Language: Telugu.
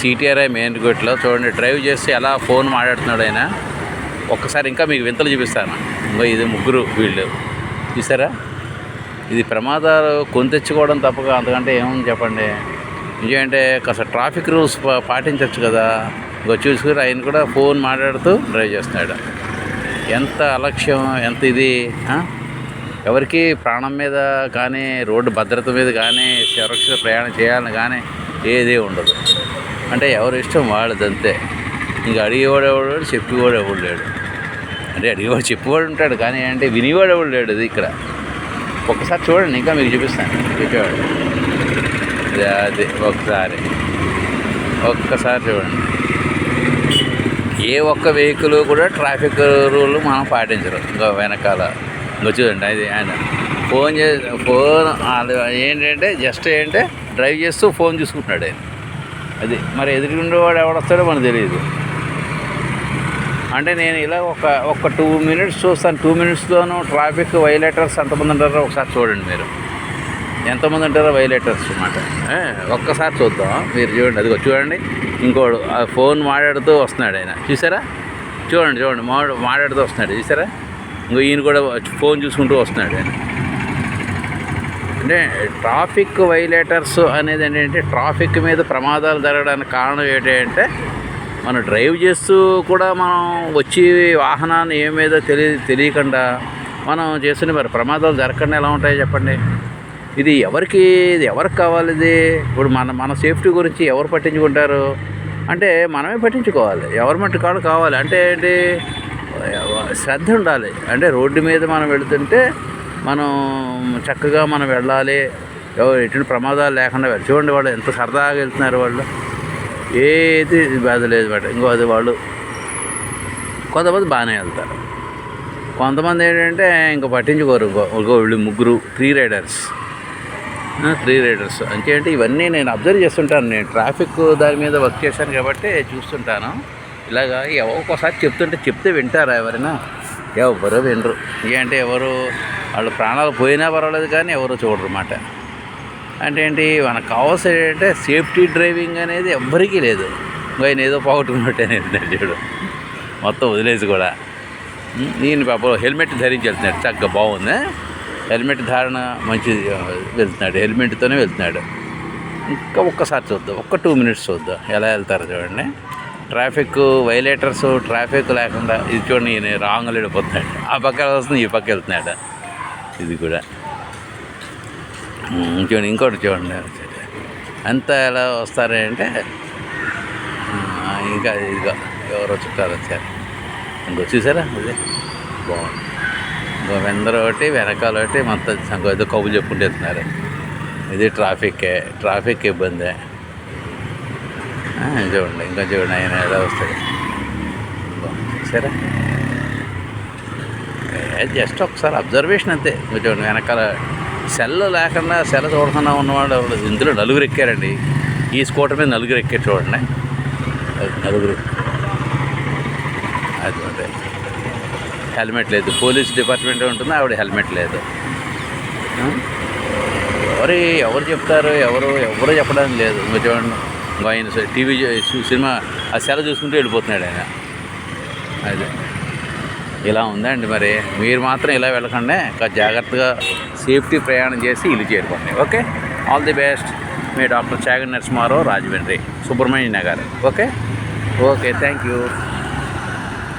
సిటీఆర్ఐ మెయిన్ గేట్లో చూడండి డ్రైవ్ చేసి ఎలా ఫోన్ మాట్లాడుతున్నాడు ఆయన. ఒక్కసారి ఇంకా మీకు వింతలు చూపిస్తాను. ఇంకో ఇది ముగ్గురు వీళ్ళు. చూసారా? ఇది ప్రమాదాలు కొని తెచ్చుకోవడం తప్పగా అంతకంటే ఏముంది చెప్పండి. ఎందుకంటే కాస్త ట్రాఫిక్ రూల్స్ పాటించవచ్చు కదా. ఇంకో చూసుకుని ఆయన కూడా ఫోన్ మాట్లాడుతూ డ్రైవ్ చేస్తున్నాడు. ఎంత అలక్ష్యం ఎంత ఇది ఎవరికి ప్రాణం మీద కానీ రోడ్డు భద్రత మీద కానీ సురక్షిత ప్రయాణం చేయాలని కానీ ఏదీ ఉండదు. అంటే ఎవరి ఇష్టం వాళ్ళదంతే. ఇంకా ఇంక అడిగేవాడు ఎవడు చెప్పేవాడు ఎవడు లేడు అంటే అడిగేవాడు చెప్పేవాడు ఉంటాడు కానీ అంటే వినేవాడు ఎవడు లేడు ఇది ఇక్కడ. ఒక్కసారి చూడండి ఇంకా మీకు చూపిస్తాను. చెప్పేవాడు. అదే అది ఒకసారి. ఒక్కసారి చూడండి. ఏ ఒక్క వెహికల్ కూడా ట్రాఫిక్ రూల్ మనం పాటించరు. ఇంకా వెనకాల. ఇంకా చూడండి అది ఆయన ఫోన్ చే ఫోన్ ఏంటంటే జస్ట్ ఏంటంటే డ్రైవ్ చేస్తూ ఫోన్ చూసుకుంటున్నాడు ఆయన. అది మరి ఎదురుగుండేవాడు ఎవడొస్తాడో మనకు తెలియదు అంటే నేను ఇలా ఒక ఒక టూ మినిట్స్ చూస్తాను. టూ మినిట్స్లోనూ ట్రాఫిక్ వైలేటర్స్ ఎంతమంది ఉంటారో ఒకసారి చూడండి మీరు. ఎంతమంది ఉంటారో వైలేటర్స్ అన్నమాట. ఒక్కసారి చూద్దాం. మీరు చూడండి. అదిగో చూడండి. ఇంకోడు ఆ ఫోన్ మాట్లాడుతూ వస్తున్నాడు ఆయన. చూసారా? చూడండి చూడండి. మా మాట్లాడుతూ వస్తున్నాడు. చూసారా? ఇంకో ఈయన కూడా ఫోన్ చూసుకుంటూ వస్తున్నాడు ఆయన. అంటే ట్రాఫిక్ వైలేటర్స్ అనేది ఏంటంటే ట్రాఫిక్ మీద ప్రమాదాలు జరగడానికి కారణం ఏంటంటే మనం డ్రైవ్ చేస్తూ కూడా మనం వచ్చి వాహనాన్ని ఏమేదో తెలియ తెలియకుండా మనం చేస్తున్న మరి ప్రమాదాలు జరగకుండా ఎలా ఉంటాయో చెప్పండి. ఇది ఎవరికి ఇది ఎవరికి కావాలి ఇది? ఇప్పుడు మన మన సేఫ్టీ గురించి ఎవరు పట్టించుకుంటారు? అంటే మనమే పట్టించుకోవాలి. ఎవరి మట్టి కాడు కావాలి. అంటే ఏంటి? శ్రద్ధ ఉండాలి. అంటే రోడ్డు మీద మనం వెళుతుంటే మనం చక్కగా మనం వెళ్ళాలి. ఎవరు ఎటువంటి ప్రమాదాలు లేకుండా చూడండి వాళ్ళు ఎంత సరదాగా వెళ్తున్నారు వాళ్ళు. ఏది బాధ లేదు మాట ఇంకో అది వాళ్ళు కొంతమంది బాగానే వెళ్తారు. కొంతమంది ఏంటంటే ఇంకా పట్టించుకోరు. ఇంకో వీళ్ళు ముగ్గురు త్రీ రైడర్స్ త్రీ రైడర్స్ అంటే ఇవన్నీ నేను అబ్జర్వ్ చేస్తుంటాను. నేను ట్రాఫిక్ దాని మీద వర్క్ చేశాను కాబట్టి చూస్తుంటాను. ఇలాగా ఒక్కోసారి చెప్తుంటే చెప్తే వింటారా ఎవరైనా? ఎవరు వినరు. అంటే ఎవరు వాళ్ళు ప్రాణాలు పోయినా పర్వాలేదు కానీ ఎవరు చూడరు అన్నమాట అంటే ఏంటి మనకు కావాల్సిన ఏంటంటే సేఫ్టీ డ్రైవింగ్ అనేది ఎవ్వరికీ లేదు. ఇంకా ఆయన ఏదో పోగొట్టుకున్నట్టే చూడు. మొత్తం వదిలేసి కూడా. నేను పాప హెల్మెట్ ధరించి వెళ్తున్నాడు చక్కగా బాగుంది? హెల్మెట్ ధారణ మంచిది వెళ్తున్నాడు. హెల్మెట్తోనే వెళ్తున్నాడు. ఇంకా ఒక్కసారి చూద్దాం. ఒక్క టూ మినిట్స్ చూద్దాం. ఎలా వెళ్తారో చూడండి. ట్రాఫిక్ వైలేటర్స్ ట్రాఫిక్ లేకుండా ఇది చూడండి నేను రాంగ్ వెళ్ళిపోతున్నాడు. ఆ పక్క వస్తుంది ఈ పక్క వెళ్తున్నాడు. ఇది కూడా. చూడండి ఇంకోటి చూడండి. అంతా ఎలా వస్తారంటే అంటే ఇంకా ఇదిగో ఎవరో చుట్టాలు వచ్చారు. ఇంకో చూసారా? అదే బాగుంది. ఇంకో వెందర ఒకటి వెనకాల ఒకటి మొత్తం ఇంకో ఏదో కబులు చెప్పుకుంటూ ఇది ట్రాఫిక్కే ట్రాఫిక్ ఇబ్బందే. చూడండి ఇంకా చూడండి ఆయన ఎలా వస్తాయి ఇంకో చూసారా? జస్ట్ ఒకసారి అబ్జర్వేషన్ అంతే. ఇంకా చూడండి వెనకాల సెల్ లేకుండా సెల్ చూడకుండా ఉన్నవాడు ఇందులో నలుగురు ఎక్కారండి. ఈ స్కూటర్ మీద నలుగురు ఎక్కారు చూడండి. నలుగురు. అది అదే హెల్మెట్ లేదు. పోలీస్ డిపార్ట్మెంట్ ఉంటుంది ఆవిడ హెల్మెట్ లేదు. ఆ? ఎవరు ఎవరు చెప్తారు ఎవరు ఎవరు చెప్పడానికి లేదు. ఇంకా చూడండి. ఇంకా ఆయన టీవీ సినిమా ఆ సెల చూసుకుంటూ వెళ్ళిపోతున్నాడు ఆయన. అదే. ఇలా ఉందండి మరి. మీరు మాత్రం ఇలా వెళ్ళకండి. ఇంకా జాగ్రత్తగా సేఫ్టీ ప్రయాణం చేసి ఇల్లు చేరుకోండి. Okay? All the best me doctor Chagan Narasimha Rao Rajahmundry Subrahmanya Nagar. Okay? Okay thank you